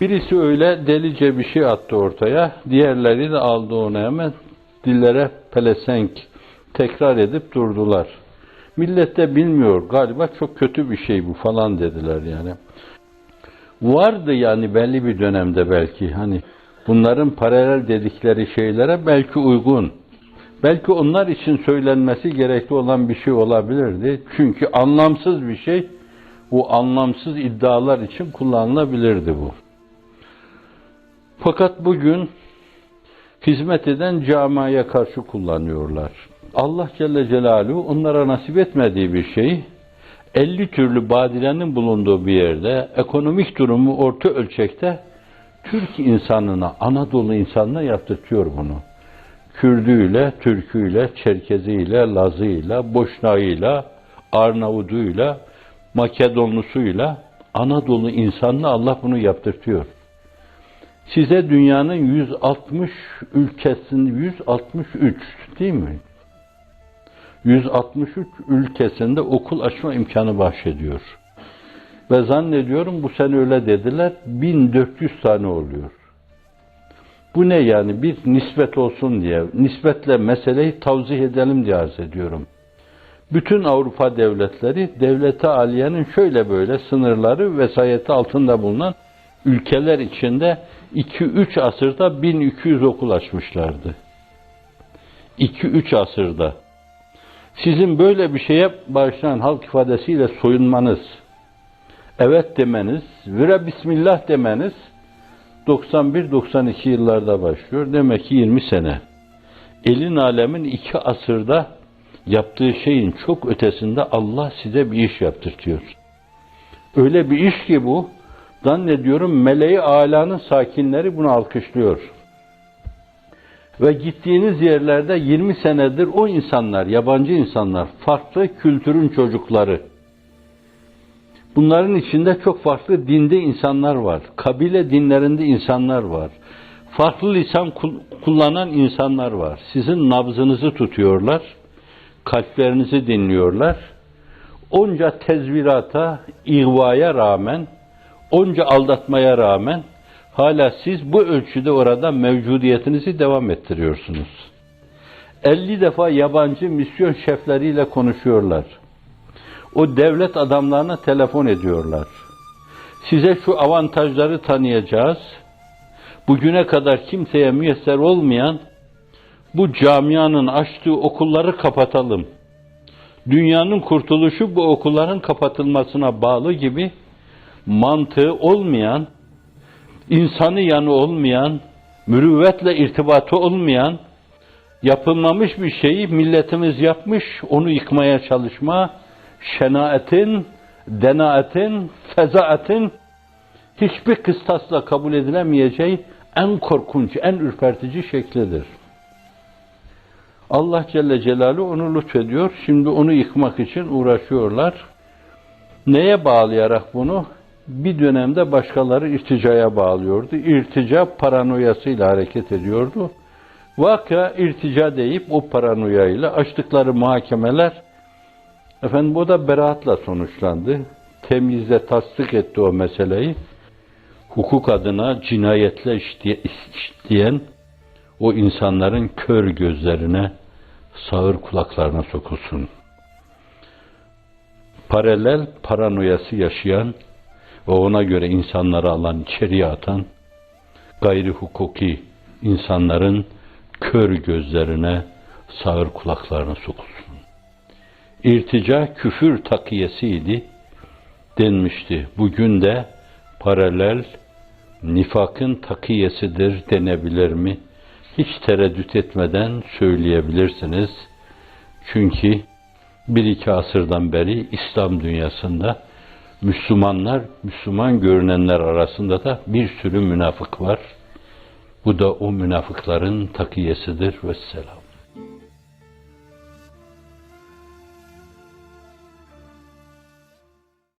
Birisi öyle delice bir şey attı ortaya, diğerleri de aldı onu hemen dillere pelesenk tekrar edip durdular. Millet de bilmiyor galiba çok kötü bir şey bu falan dediler yani. Vardı yani belli bir dönemde belki hani bunların paralel dedikleri şeylere belki uygun. Belki onlar için söylenmesi gerekli olan bir şey olabilirdi. Çünkü anlamsız bir şey bu anlamsız iddialar için kullanılabilirdi bu. Fakat bugün hizmet eden camiaya karşı kullanıyorlar. Allah Celle Celaluhu onlara nasip etmediği bir şeyi 50 türlü badirenin bulunduğu bir yerde ekonomik durumu orta ölçekte Türk insanına, Anadolu insanına yaptırtıyor bunu. Kürdüyle, Türküyle, Çerkeziyle, Lazıyla, Boşnağıyla, Arnavuduyla, Makedonlusuyla Anadolu insanına Allah bunu yaptırtıyor. Size dünyanın 160 ülkesinde 163 değil mi? 163 ülkesinde okul açma imkanı bahşediyor. Ve zannediyorum bu sene öyle dediler 1400 tane oluyor. Bu ne yani? Bir nispet olsun diye, nispetle meseleyi tavzih edelim diye arz ediyorum. Bütün Avrupa devletleri, devlete aliyenin şöyle böyle sınırları vesayeti altında bulunan ülkeler içinde 2-3 asırda 1200 okul açmışlardı. 2-3 asırda. Sizin böyle bir şeye başlayan halk ifadesiyle soyunmanız, evet demeniz, vire bismillah demeniz 91-92 yıllarda başlıyor. Demek ki 20 sene. Elin alemin iki asırda yaptığı şeyin çok ötesinde Allah size bir iş yaptırtıyor. Öyle bir iş ki bu, zannediyorum meleği alanın sakinleri bunu alkışlıyor. Ve gittiğiniz yerlerde 20 senedir o insanlar, yabancı insanlar, farklı kültürün çocukları, Bunların içinde çok farklı dinde insanlar var. Kabile dinlerinde insanlar var. Farklı lisan kullanan insanlar var. Sizin nabzınızı tutuyorlar. Kalplerinizi dinliyorlar. Onca tezvirata, ihvaya rağmen, onca aldatmaya rağmen hala siz bu ölçüde orada mevcudiyetinizi devam ettiriyorsunuz. 50 defa yabancı misyon şefleriyle konuşuyorlar o devlet adamlarına telefon ediyorlar. Size şu avantajları tanıyacağız. Bugüne kadar kimseye müyesser olmayan bu camianın açtığı okulları kapatalım. Dünyanın kurtuluşu bu okulların kapatılmasına bağlı gibi mantığı olmayan, insanı yanı olmayan, mürüvvetle irtibatı olmayan, yapılmamış bir şeyi milletimiz yapmış, onu yıkmaya çalışma, şenaetin, denaetin, fezaatin hiçbir kıstasla kabul edilemeyeceği en korkunç, en ürpertici şeklidir. Allah Celle Celaluhu onu lütfediyor. Şimdi onu yıkmak için uğraşıyorlar. Neye bağlayarak bunu? Bir dönemde başkaları irticaya bağlıyordu. İrtica paranoyasıyla hareket ediyordu. Vaka irtica deyip o paranoyayla açtıkları muhakemeler Efendim o da beraatla sonuçlandı. Temizle tasdik etti o meseleyi. Hukuk adına cinayetle işleyen o insanların kör gözlerine, sağır kulaklarına sokulsun. Paralel paranoyası yaşayan ve ona göre insanları alan, içeriye atan, gayri hukuki insanların kör gözlerine, sağır kulaklarına sokulsun. İrtica küfür takiyesiydi denmişti. Bugün de paralel nifakın takiyesidir denebilir mi? Hiç tereddüt etmeden söyleyebilirsiniz. Çünkü bir iki asırdan beri İslam dünyasında Müslümanlar, Müslüman görünenler arasında da bir sürü münafık var. Bu da o münafıkların takiyesidir. Vesselam.